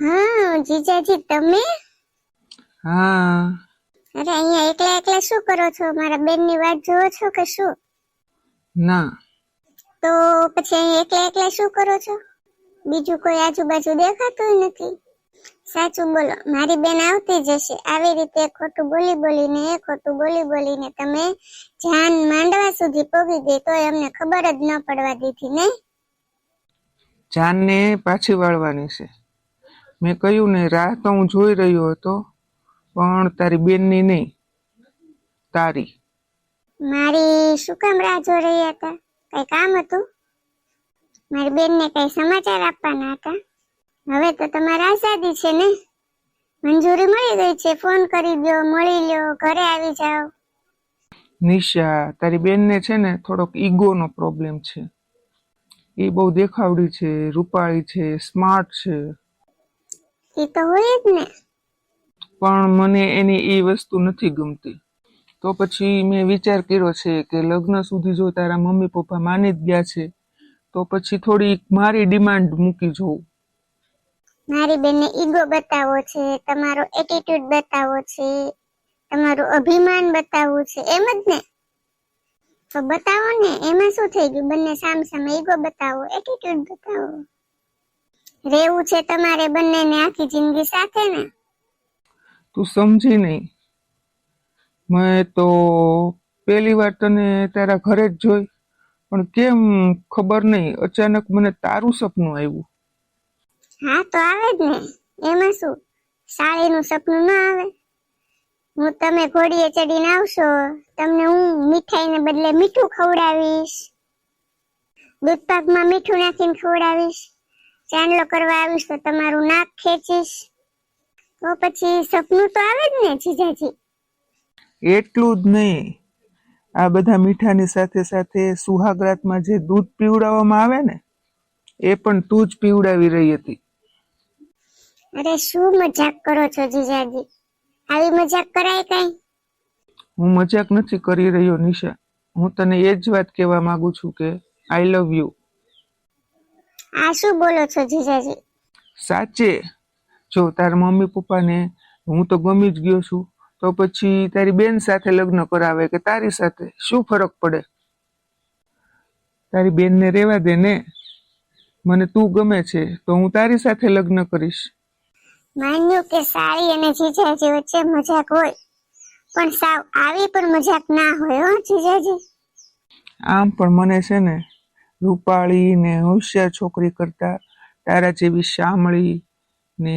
હા જીજાજી તમે? હા. અરે અહીંયા એકલા એકલા શું કરો છો? મારા બેનની વાત જુઓ છો કે શું? ના. તો પછી અહીંયા એકલા એકલા શું કરો છો? બીજું કોઈ આજુબાજુ દેખાતું નથી. સાચું બોલો મારી બેન આવતી જશે આવી રીતે ખોટું બોલી બોલીને ખોટું બોલી બોલીને તમે જાન માંડવા સુધી પોગી ગઈ તો અમને ખબર જ ન પડવા દીધી ને જાનને પાછી વાળવાની છે. મેં કહ્યું ને રાહ તો હું જોઈ રહ્યો હતો પણ તારી બેનની નહીં તારી. મારી શું કામ રાહ જોઈ રહ્યા હતા? કઈ કામ હતું? મારી બેનને કઈ સમાચાર આપવાના હતા? હવે તો તમારા આઝાદી છે ને? મંજૂરી મળી ગઈ છે? ફોન કરી દો મળી લ્યો ઘરે આવી જાઓ. નિશા તારી બેનને છે ને થોડોક ઈગોનો પ્રોબ્લેમ છે. એ બહુ દેખાવડી છે રૂપાળી છે સ્માર્ટ છે. એ તો હોય જ ને. પણ મને એની એ વસ્તુ નથી ગમતી. તો પછી મેં વિચાર કર્યો છે કે લગ્ન સુધી જો તારા મમ્મી પપ્પા માની જ ગયા છે તો પછી થોડી મારી ડિમાન્ડ મૂકી જોઉં. મારી બેનને ઈગો બતાવો છે તમારો એટીટ્યુડ બતાવો છે તમારું અભિમાન બતાવવું છે એમ જ ને. તો બતાવો ને એમાં શું થઈ ગયું? બંને સામ સામે ઈગો બતાવો એટીટ્યુડ બતાવો. રેવું છે તમારે બંનેને આખી જિંદગી સાથે ને? તું સમજી નહીં. મેં તો પહેલી વાર તને તારા ઘરે જ જોઈ પણ કેમ ખબર નહીં અચાનક મને તારું સપનું આવ્યું. હા તો આવે જ ને. એમાં શું? સાળીનું સપનું ના આવે? હું તમે ઘોડીએ ચડીને આવશો તમને હું મીઠાઈને બદલે મીઠું ખવડાવીશ. દૂધપાકમાં મીઠું નાખીને ખવડાવીશ. ચાંદલો કરવા આવીશ તો તમારું નાક ખેંચીશ. તો પછી સપનું તો આવે જ ને જીજાજી? એટલું જ નહીં. આ બધા મીઠાની સાથે સાથે સુહાગરાતમાં જે દૂધ પીવડાવવામાં આવે ને એ પણ તું જ પીવડાવી રહી હતી. અરે શું મજાક કરો છો જીજાજી? આવી મજાક કરાય કઈ? હું મજાક નથી કરી રહ્યો નિશા. હું તને એ જ વાત કહેવા માંગુ છું કે આઈ લવ યુ આ શું બોલો છો જીજાજી? સાચે. જો તારા મમ્મી પપ્પાને હું તો ગમી જ ગયો છું તો પછી તારી બેન સાથે લગ્ન કરાવે કે તારી સાથે? શું ફરક પડે? તારી બેનને રેવા દે ને? મને તું ગમે છે તો હું તારી સાથે લગ્ન કરીશ. માન્યું કે સાળી અને જીજાજી વચ્ચે મજાક હોય. પણ સાવ આવી પણ મજાક ના હોય હો જીજાજી. આમ પણ મને છે ને રૂપાળી ને હોશિયાર છોકરી કરતા તારા જેવી શામળી ને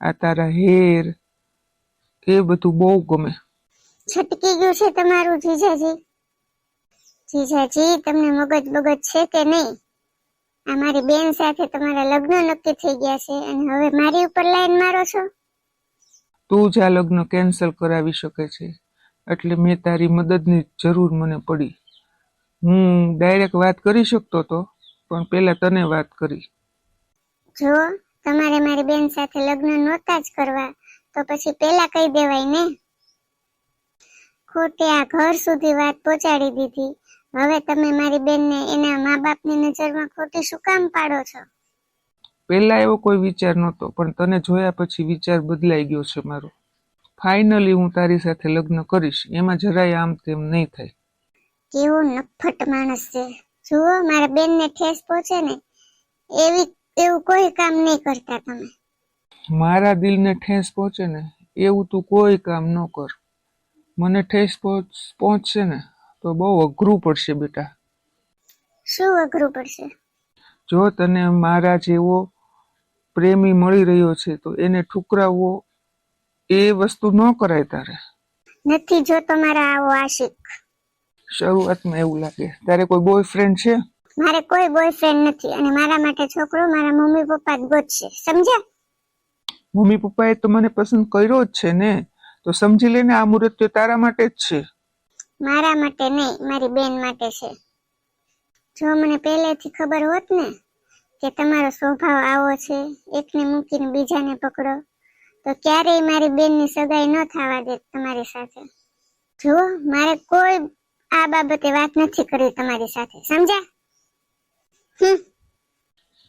આ તારા હેર એ બધું બહુ ગમે. છટકી ગયું છે તમારું જીજાજી. જીજાજી તમને મગજ બગજ છે કે નહીં? આ મારી બેન સાથે તમારા લગ્ન નક્કી થઈ ગયા છે અને હવે મારી ઉપર લાઈન મારો છો? તું જ આ લગ્ન કેન્સલ કરાવી શકે છે. એટલે મેં તારી મદદની જરૂર મને પડી. હું ડાયરેક્ટ વાત કરી શકતો હતો પણ પહેલા તને વાત કરી જો તમારે મારી બેન સાથે લગ્ન નહોતા જ કરવા તો પછી પેલા કહી દેવાય ને? ખોટે આ ઘર સુધી વાત પહોંચાડી દીધી. હવે તમે મારી બેનને એના મા બાપની નજરમાં ખોટી શું કામ પાડો છો? પહેલા એવો કોઈ વિચાર નહોતો પણ તને જોયા પછી વિચાર બદલાઈ ગયો છે મારો. ફાઇનલી હું તારી સાથે લગ્ન કરીશ એમાં જરાય આમ તેમ નહીં થાય. કેવો નફટ માણસ છે. જુઓ મારા બેનને ઠેસ પહોંચે ને એવી એવું કોઈ કામ નહીં કરતા તમે. મારા દિલને ઠેસ પહોંચે ને એવું તું કોઈ કામ ન કર. મને ઠેસ પહોંચશે ને તો બહુ અઘરું પડશે બેટા. શું અઘરું પડશે? જો તને મારા જેવો પ્રેમી મળી રહ્યો છે તો એને ઠુકરાવવો એ વસ્તુ ન કરાય તારે. નથી જો તમારા આવો આશિક. શરૂઆતમાં એવું લાગે. તારે કોઈ બોયફ્રેન્ડ છે? મારે કોઈ બોયફ્રેન્ડ નથી અને મારા માટે છોકરો મારા મમ્મી પપ્પા જ ગોતશે સમજ્યા? મમ્મી પપ્પાએ તો મને પસંદ કર્યો જ છે ને. તો સમજી લેને આ મુહૂર્ત તો તારા માટે જ છે. મારા માટે નહીં મારી બેન માટે છે. જો મને પહેલેથી ખબર હોત ને કે તમારો સ્વભાવ આવો છે એકને મૂકીને બીજાને પકડો તો ક્યારેય મારી બેનની સગાઈ ન થવા દે તમારી સાથે. જુઓ મારે કોઈ આ બાબતે વાત નથી કરવી તમારી સાથે સમજ્યા? હમ.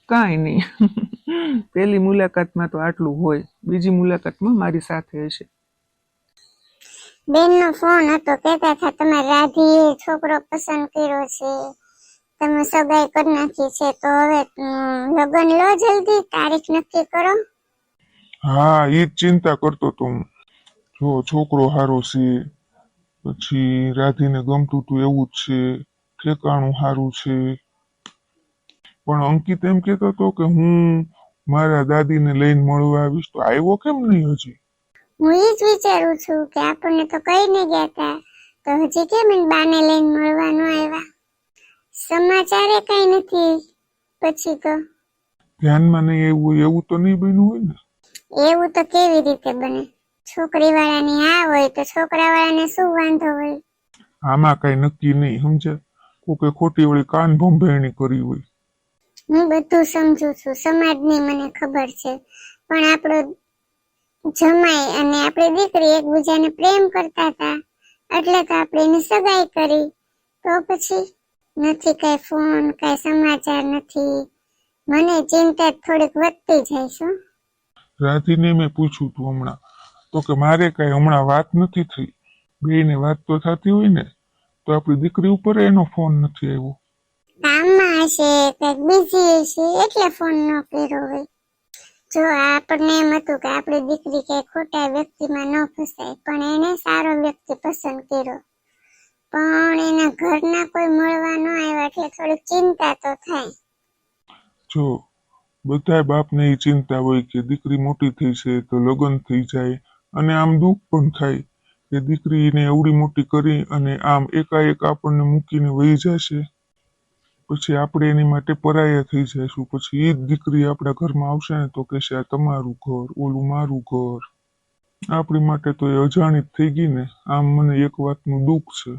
કાંઈ નહીં. પેલી મુલાકાતમાં તો આટલું હોય બીજી મુલાકાતમાં મારી સાથે હશે. બેનનો ફોન હતો કહેતા હતા તમારે રાધીએ છોકરો પસંદ કર્યો છે તમે સગાઈ કરી નાખી છે તો હવે લગ્ન લો જલ્દી તારીખ નક્કી કરો. હા એ જ ચિંતા કરતો તો હું. જો છોકરો હારો છે પછી રાધીને ગમતું તું એવું જ છે ઠેકાણું સારું છે. પણ અંકિત એમ કહેતો હતો કે હું મારા દાદીને લઈને મળવા આવીશ તો આવ્યો કેમ નહીં હજી? હું એ જ વિચારું છું કે આપણને તો કઈ ને ગયા તા તો હજી કેમ બાને લઈને મળવા ન આવ્યા? સમાચારે કઈ નથી પછી તો? ધ્યાનમાં નહીં હોય એવું તો નહીં બન્યું હોય ને? એવું તો કેવી રીતે બને? છોકરી વાળાની આ હોય તો છોકરા વાળાને શું વાંધો હોય? આમાં કઈ નક્કી નહીં સમજે કોકે ખોટી વળી કાન ભંભેણી કરી હોય. હું બધું સમજુ છું સમાજની મને ખબર છે. પણ આપણો જમાઈ અને આપણી દીકરી એકબીજાને પ્રેમ કરતા હતા એટલે તો આપણે એની સગાઈ કરી. તો પછી નથી કઈ ફોન કઈ સમાચાર નથી. મને ચિંતા થોડીક વધતી જાય છે રાધીને મેં પૂછ્યું તું હમણાં તો કે મારે કઈ હમણાં વાત નથી થઈ. બેયને વાત તો થતી હોય ને તો આપણી દીકરી ઉપર એનો ફોન નથી આવ્યો. કામમાં હશે કંઈક બિઝી હશે એટલે ફોન ન કર્યો હોય. જો આપણને એમ હતું કે આપણી દીકરી કે ખોટા વ્યક્તિમાં ન ફસાય પણ એને સારો વ્યક્તિ પસંદ કર્યો. પણ એના ઘરના કોઈ મળવા ન આવ્યા એટલે થોડીક ચિંતા તો થાય. જો બધા બાપને એ ચિંતા હોય કે દીકરી મોટી થઈ છે તો લગ્ન થઈ જાય અને આમ દુઃખ પણ થાય કે દીકરીને એવડી મોટી કરી અને આમ એકાએક આપણને મૂકીને વહી જશે. પછી આપણે એની માટે પરાયા થઈ જઈશું. પછી એ જ દીકરી આપણા ઘરમાં આવશે ને તો કહેશે, આ તમારું ઘર, ઓલું મારું ઘર. આપણી માટે તો એ અજાણીત થઈ ગઈ ને. આમ મને એક વાતનું દુઃખ છે.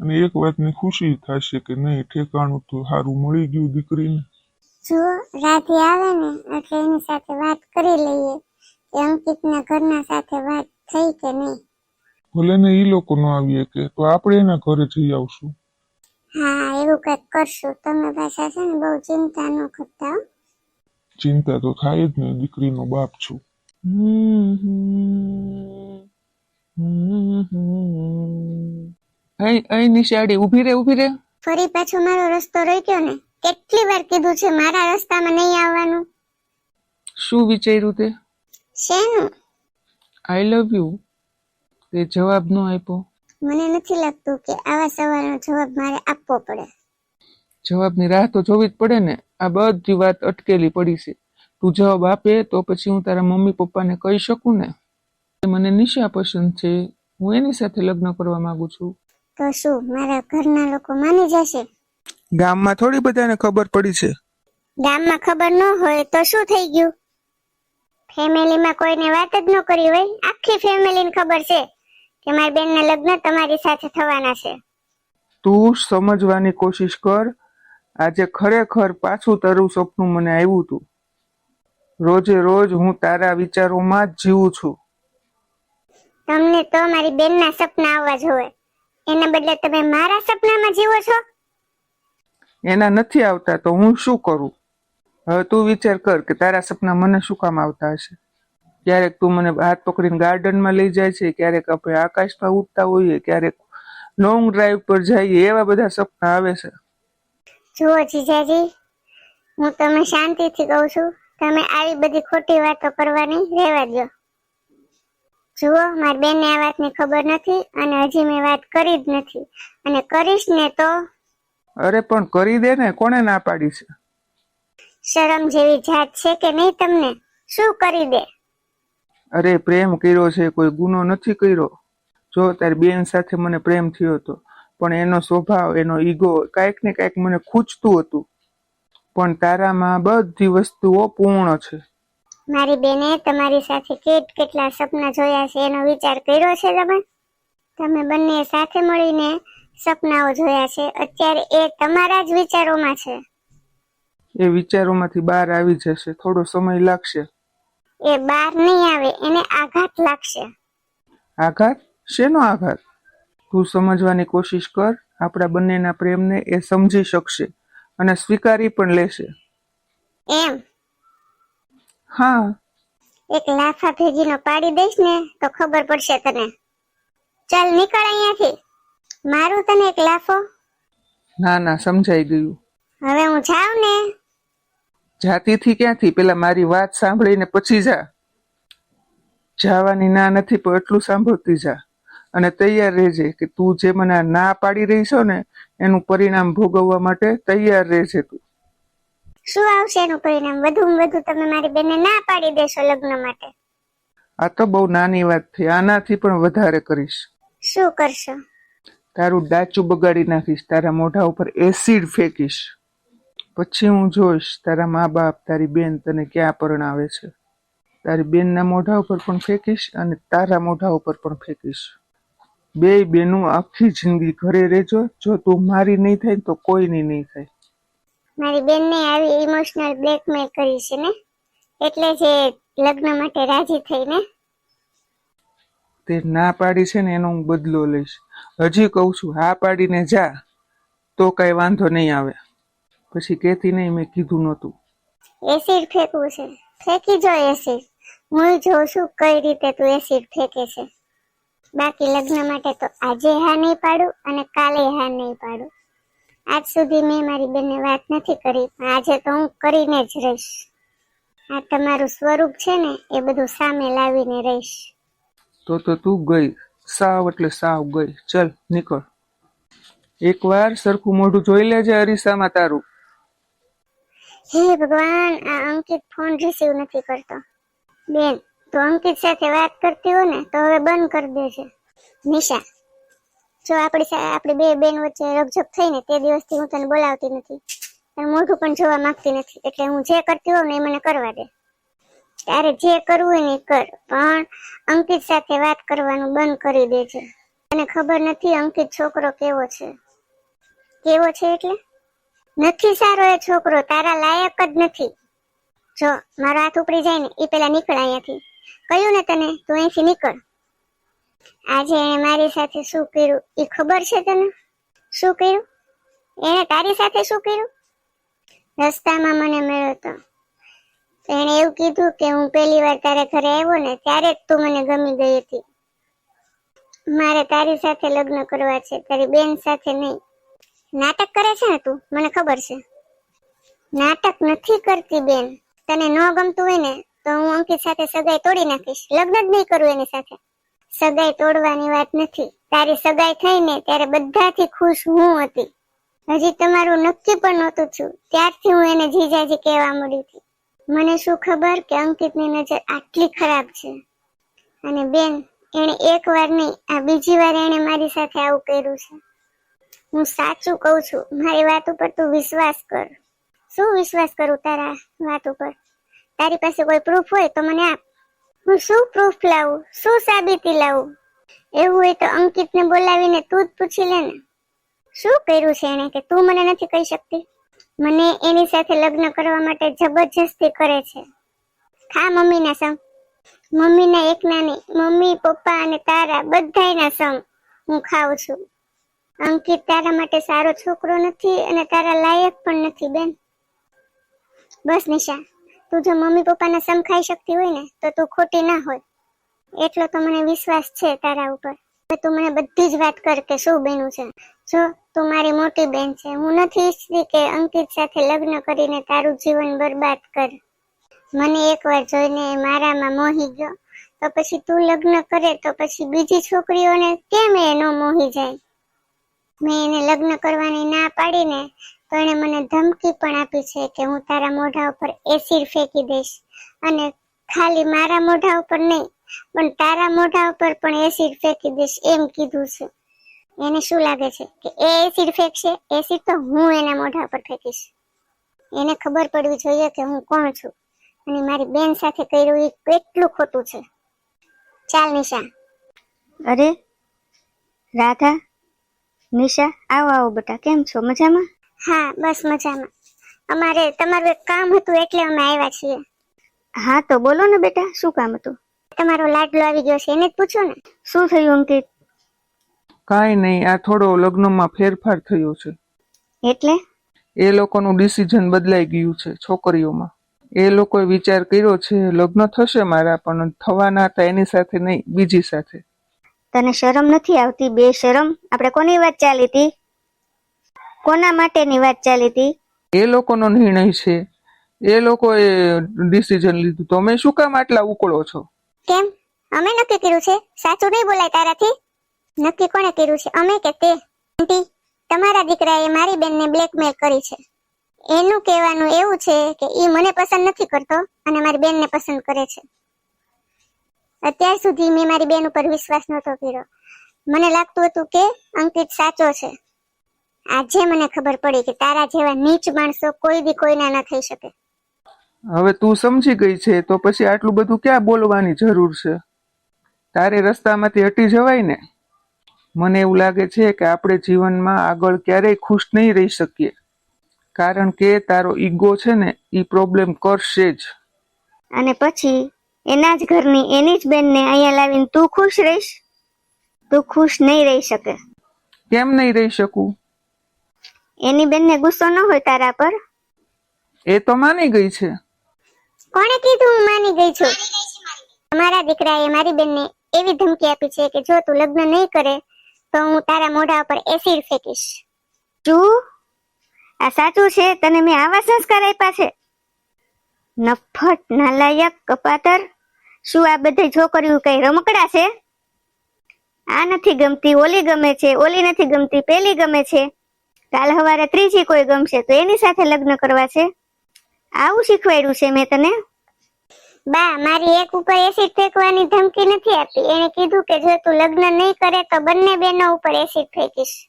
અને એક વાતની ખુશી થશે કે નહીં, ઠેકાણું તો સારું મળી ગયું દીકરીને. જો રાતે આવે ને, એટલે એની સાથે વાત કરી લઈએ. કે અંકિતના ઘરના સાથે વાત થઈ કે નહીં? ભલે ને ઈ લોકો ન આવીએ કે તો આપણે એના ઘરે જઈ આવશું. હા એવું કંઈક કરશું. તમે પાછા છે ને બહુ ચિંતા ન કરતા હો. ચિંતા તો થાય જ ને દીકરીનો બાપ છું. અહીં અહીં નિશાળી ઊભી રે ઊભી રે. ફરી પાછો મારો રસ્તો રહી ગયો ને? કેટલી વાર કીધું છે મારા રસ્તામાં નહીં આવવાનું? શું વિચાર્યું તે? શેનું? આઈ લવ યુ તે જવાબ ન આપ્યો. મને નથી લાગતું કે આવા સવાલનો જવાબ મારે આપવો પડે. જવાબની રાહ તો જોવી જ પડે ને. આ બધી વાત અટકેલી પડી છે. તું જવાબ આપે તો પછી હું તારા મમ્મી પપ્પાને કહી શકું ને? મને નિશા પસંદ છે. હું એની સાથે લગ્ન કરવા માંગુ છું. તો શું મારા ઘરના લોકો માની જશે? ગામમાં થોડી બધાને ખબર પડી છે. ગામમાં ખબર ન હોય તો શું થઈ ગયું? ફેમિલીમાં કોઈને વાત જ ન કરી હોય. આખી ફેમિલીને ખબર છે કે મારી બેનના લગ્ન તમારી સાથે થવાના છે. તું સમજવાની કોશિશ કર. આજે ખરેખર પાછું તારું સપનું મને આવ્યું હતું રોજે રોજ હું તારા વિચારોમાં જ જીવું છું. તમને તો મારી બેનના સપના આવવા જોઈએ એના બદલે તમે મારા સપનામાં જીવો છો? એના નથી આવતા તો હું શું કરું? હવે તું વિચાર કર કે તારા સપના મને શું કામ આવતા હશે? ક્યારેક તું મને હાથ પકડીને ગાર્ડનમાં લઈ જાય છે ક્યારેક આપણે આકાશમાં ઉડતા હોઈએ ક્યારેક લોંગ ડ્રાઈવ પર જઈએ એવા બધા સપના આવે છે. જુઓ જીજાજી હું તમને શાંતિથી કહું છું તમે આવી બધી ખોટી વાતો કરવાની રહેવા દો જુઓ મારી બેનને આ વાતની ખબર નથી અને હજી મેં વાત કરી જ નથી. અને કરીશ ને તો? અરે પણ કરી દે ને કોણે ના પાડી છે? શરમ જેવી જાત છે કે નહીં તમને? શું કરી દે? અરે પ્રેમ કર્યો છે કોઈ ગુનો નથી કર્યો. જો તારી બેન સાથે મને પ્રેમ થયો હતો પણ એનો સ્વભાવ એનો ઈગો કાંઈક ને કાંઈક મને ખૂંચતું હતું. પણ તારામાં બધી વસ્તુઓ પૂર્ણ છે. મારી બેને તમારી સાથે કેટ કેટલા સપના જોયા છે એનો વિચાર કર્યો છે તમે? તમે બંને સાથે મળીને સપનાઓ જોયા છે અત્યારે એ તમારા જ વિચારોમાં છે. એ વિચારોમાંથી બહાર આવી જશે. થોડો સમય લાગશે. એ બહાર નહીં આવે એને આઘાત લાગશે. આઘાત? શેનો આઘાત? તું સમજવાની કોશિશ કર આપણા બંનેના પ્રેમને એ સમજી શકશે અને સ્વીકારી પણ લેશે. એમ? હા. એક લાફા ભેગીનો પાડી દઈશ ને તો ખબર પડશે તને. ચાલ નીકળ અહીંયાથી. મારું તને એક લાફો. ના ના સમજાઈ ગયું. હવે હું જાઉં ને. જાતીથી ક્યાંથી? પેલા મારી વાત સાંભળીને પછી જા. જવાની ના નથી પણ એટલું સાંભળતી જા. અને તૈયાર રહેજે કે તું જે મને ના પાડી રહી છો ને એનું પરિણામ ભોગવવા માટે તૈયાર રહેજે તું. શું આવશે એનું પરિણામ? વધુ વધુ તમે મારી બેને ના પાડી દેશો લગ્ન માટે. આ તો બહુ નાની વાત થઈ આનાથી પણ વધારે કરીશ. શું કરશો? તારું ડાચું બગાડી નાખીશ. તારા મોઢા ઉપર એસિડ ફેંકીશ. પછી હું જોઈશ તારા મા બાપ તારી બેન તને ક્યાં પરણાવે છે. તારી બેનના મોઢા ઉપર પણ ફેંકીશ અને તારા મોઢા ઉપર પણ ફેંકીશ. બે બેનું આખી જિંદગી ઘરે રહેજો. જો તું મારી નહીં થાય તો કોઈની નહીં થાય. મારી બેનને આવી ઇમોશનલ બ્લેકમેલ કરી છે ને? એટલે જે લગ્ન માટે રાજી થઈને. તે ના પાડી છે ને એનો હું બદલો લઈશ. હજી કહું છું હા પાડીને જા. તો કઈ વાંધો નહીં આવે. પછી કહેતી નહીં મેં કીધું નહોતું. એસિડ ફેંકવું છે. ફેંકી જો એસિડ. હું જોઉં છું કઈ રીતે તું એસિડ ફેંકે છે. બાકી લગ્ન માટે તો આજે હા નહીં પાડું અને કાલે હા નહીં પાડું. આજ સુધી મેં મારી બેનને વાત નથી કરી પણ આજે તો હું કરીને જ રહીશ. આ તમારું સ્વરૂપ છે ને એ બધું સામે લાવીને રહીશ. તો તો તું ગઈ. સાવ એટલે સાવ ગઈ. ચલ નીકળ. એકવાર સરખું મોઢું જોઈ લેજે અરીસામાં તારું. હે ભગવાન, આ અંકિત ફોન રિસીવ નથી કરતો. બેન, તો અંકિત સાથે વાત કરતી હો ને, તો હવે બંધ કરી દેજે. નિશા, જો આપણી આપણી બે બેન વચ્ચે રકઝક થઈ ને, તે દિવસથી હું તને બોલાવતી નથી. અને મોઢું પણ જોવા માંગતી નથી, એટલે હું જે કરતી હોઉં ને, એ મને કરવા દે. તારે જે કરવું હોય ને કર, પણ અંકિત સાથે વાત કરવાનું બંધ કરી દેજે. તને ખબર નથી અંકિત છોકરો કેવો છે. કેવો છે એટલે? નથી સારો એ છોકરો, તારા લાયક જ નથી. જો, મારો હાથ ઉપડી જાય ને એ પેલા નીકળ અહીંયાથી. કહ્યું ને તને? તું અહીંથી નીકળ. આજે એણે મારી સાથે શું કર્યું? એ ખબર છે તને? શું કર્યું? એણે તારી સાથે શું કર્યું? રસ્તામાં મને મળ્યો તો. એણે એવું કીધું કે હું પહેલી વાર તારા ઘરે આવ્યો ને, ત્યારે જ તું મને ગમી ગઈ હતી. મારે તારી સાથે લગ્ન કરવા છે, તારી બેન સાથે નહીં. નાટક કરે છે ને તું? મને ખબર છે. નાટક નથી કરતી બેન. તને ન ગમતું હોય ને, તો હું અંકિત સાથે સગાઈ તોડી નાખીશ. લગ્ન જ નહીં કરું એની સાથે. સગાઈ તોડવાની વાત નથી. તારી સગાઈ થઈ ને ત્યારે બધાથી ખુશ હું હતી. હજી તમારું નક્કી પણ નહોતું છું ત્યારથી હું એને જીજાજી કહેવા મળી હતી. મને શું ખબર કે અંકિતની નજર આટલી ખરાબ છે? અને બેન, એણે એક વાર નહીં, આ બીજી વાર એણે મારી સાથે આવું કર્યું છે. હું સાચું કહું છું. મારી વાત ઉપર તું વિશ્વાસ કર. શું વિશ્વાસ કરું તારા વાત ઉપર? તારી પાસે કોઈ પ્રૂફ હોય તો મને આપ. હું શું પ્રૂફ લાવું? શું સાબિતી લાવું? એવું હોય તો અંકિતને બોલાવીને તું જ પૂછી લે ને. શું કર્યું છે એણે કે તું મને નથી કહી શકતી? મને એની સાથે લગ્ન કરવા માટે જબરજસ્તી કરે છે. ખા મમ્મીના સંગ. મમ્મીના એકના નહીં મમ્મી, પપ્પા અને તારા બધાયના સંગ હું ખાઉં છું. અંકિત તારા માટે સારો છોકરો નથી અને તારા લાયક પણ નથી, બેન. બસ નિશા, તું જો મમ્મી પપ્પાને સમખાઈ શકતી હોય ને, તો તું ખોટી ના હોય. એટલો તો મને વિશ્વાસ છે તારા ઉપર. તું મને બધી જ વાત કર કે શું બન્યું છે. જો, તું મારી મોટી બેન છે. હું નથી ઈચ્છતી કે અંકિત સાથે લગ્ન કરીને તારું જીવન બરબાદ કર. મને એકવાર જોઈને મારામાં મોહી ગયો. તો પછી તું લગ્ન કરે તો પછી બીજી છોકરીઓને કેમ એ ન મોહી જાય? મેં એને લગ્ન કરવાની ના પાડીને, તો એણે મને ધમકી પણ આપી છે કે હું તારા મોઢા ઉપર એસિડ ફેંકી દઈશ. અને ખાલી મારા મોઢા ઉપર નહીં, પણ તારા મોઢા ઉપર પણ એસિડ ફેંકી દઈશ એમ કીધું છે. એને શું લાગે છે કે એ એસિડ ફેંકશે? એસિડ તો હું એના મોઢા ઉપર ફેંકીશ. એને ખબર પડવી જોઈએ કે હું કોણ છું. અને મારી બેન સાથે કર્યું એ કેટલું ખોટું છે. ચાલ નિશા. અરે, રાધા નિશા આવો આવો બેટા કેમ છો? મજામાં? હા બસ મજામાં. અમારે તમારું એક કામ હતું એટલે અમે આવ્યા છીએ. હા તો બોલો ને બેટા શું કામ હતું? તમારો લાડલો આવી ગયો છે એને જ પૂછો ને. શું થયું અંકિત? કાંઈ નહીં આ થોડો લગ્નમાં ફેરફાર થયો છે. એટલે? એ લોકોનું ડિસિઝન બદલાઈ ગયું છે છોકરીઓમાં. એ લોકોએ વિચાર કર્યો છે લગ્ન થશે મારા પણ થવાના હતા એની સાથે નહીં બીજી સાથે. તને શરમ નથી આવતી? બે શરમ? આપણે કોની વાત ચાલી હતી? કોના માટેની વાત ચાલી હતી? એ લોકોનો નિર્ણય છે. એ લોકોએ ડિસિઝન લીધું. તમે શું કામ આટલા ઉકળો છો? કેમ? અમે નક્કી કર્યું છે. સાચું નહીં બોલાય તારાથી? નક્કી કોણે કર્યું છે? અમે કે તે? આંટી તમારા દીકરાએ મારી બેનને બ્લેકમેલ કરી છે. એનું કહેવાનું એવું છે કે એ મને પસંદ નથી કરતો અને મારી બેનને પસંદ કરે છે. અત્યાર સુધી મેં મારી બેન ઉપર વિશ્વાસ નહોતો કર્યો. મને લાગતું હતું કે અંકિત સાચો છે. આજે મને ખબર પડી કે તારા જેવા નીચ માણસો કોઈ દી કોઈના ન થઈ શકે. હવે તું સમજી ગઈ છે તો પછી આટલું બધું ક્યાં બોલવાની જરૂર છે? તારે રસ્તામાંથી હટી જવાય ને? મને એવું લાગે છે કે આપણે જીવનમાં આગળ ક્યારેય ખુશ નહીં રહી શકીએ. કારણ કે તારો ઈગો છે ને એ પ્રોબ્લેમ કરશે જ. અને પછી એના જ ઘરની એની જ બેનને અહીંયા લાવીને તું ખુશ રહીશ? તું ખુશ નહીં રહી શકે. કેમ નહીં રહી શકું? એની બેનને ગુસ્સો ન હોય તારા પર? એ તો માની ગઈ છે. કોણે કીધું હું માની ગઈ છું? તમારા દીકરાએ મારી બેનને એવી ધમકી આપી છે કે જો તું લગ્ન નહીં કરે તો હું તારા મોઢા ઉપર એસિડ ફેંકીશ. તું આ સાચું છે? તને મેં આવા સંસ્કાર આપ્યા છે? નફટ નાલાયક કપાતર? શું આ બધી છોકરીઓ કઈ રમકડા છે? આ નથી ગમતી ઓલી ગમે છે ઓલી નથી ગમતી પેલી ગમે છે. કાલ હવારે ત્રીજી કોઈ ગમશે તો એની સાથે લગ્ન કરવા છે. આવું શીખવાડ્યું છે મેં તને? બા મારી એક ઉપર એસિડ ફેંકવાની ધમકી નથી આપી એને કીધું કે જો તું લગ્ન નહીં કરે તો બંને બેનો ઉપર એસિડ ફેંકીશ.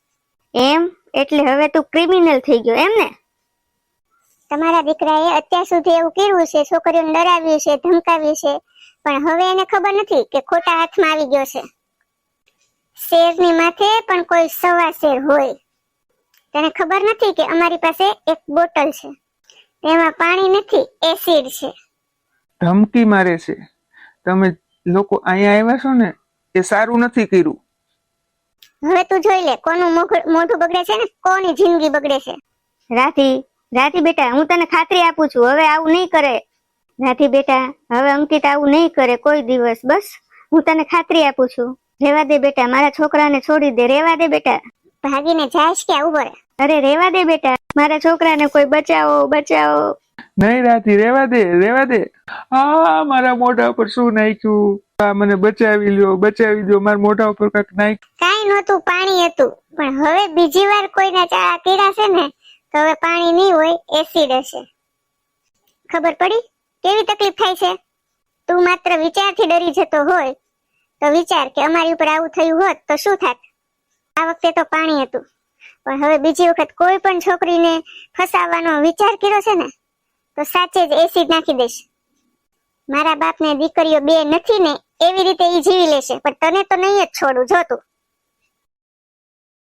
એમ? એટલે હવે તું ક્રિમિનલ થઈ ગયો એમ ને? તમારા દીકરાએ અત્યાર સુધી એવું કર્યું છે છોકરીઓને ડરાવ્યું છે ધમકાવ્યું છે પણ હવે એને ખબર નથી કે ખોટા હાથમાં આવી ગયો છે. શેરની માથે પણ કોઈ સવા શેર હોય. તેને ખબર નથી કે અમારી પાસે એક બોટલ છે. તેમાં પાણી નથી એસિડ છે. ધમકી મારે છે. તમે લોકો અહીંયા આવ્યા છો ને એ સારું નથી કર્યું. હવે તું જોઈ લે કોનું મોઢું બગડે છે ને? કોની જિંદગી બગડે છે? રાધી રાધી બેટા હું તને ખાતરી આપું છું હવે આવું નહીં કરે. રાધી બેટા હવે અંકિત આવું નહીં કરે કોઈ દિવસ બસ. હું તને ખાતરી આપું છું. રેવા દે બેટા મારા છોકરાને છોડી દે રેવા દે બેટા. ભાગીને જાઈશ કે આવું રહે અરે રેવા દે બેટા મારા છોકરાને કોઈ બચાવો બચાવો. નહીં રાતી રેવા દે રેવા દે. આ મારા મોઢા ઉપર શું નાખ્યું? આ મને બચાવી લ્યો બચાવી દો મારા મોઢા ઉપર કાંઈક નાખ કાઈ નહોતું પાણી હતું. પણ હવે બીજી વાર કોઈના ચાળા કીડા છે ને તો હવે પાણી નહીં હોય એસિડ હશે ખબર પડી? કેવી તકલીફ થાય છે? તું માત્ર વિચારથી ડરી જતો હોય, તો વિચાર કે અમારી ઉપર આવું થયું હોત તો શું થાત? આ વખતે તો પાણી હતું. પણ હવે બીજી વખત કોઈ પણ છોકરીને ફસાવવાનો વિચાર કર્યો છે ને, તો સાચે જ એસિડ નાખી દઈશ. મારા બાપને દીકરીઓ બે નથી ને, એવી રીતે ઈ જીવી લેશે. પણ તને તો નહીં જ છોડું, જો તું.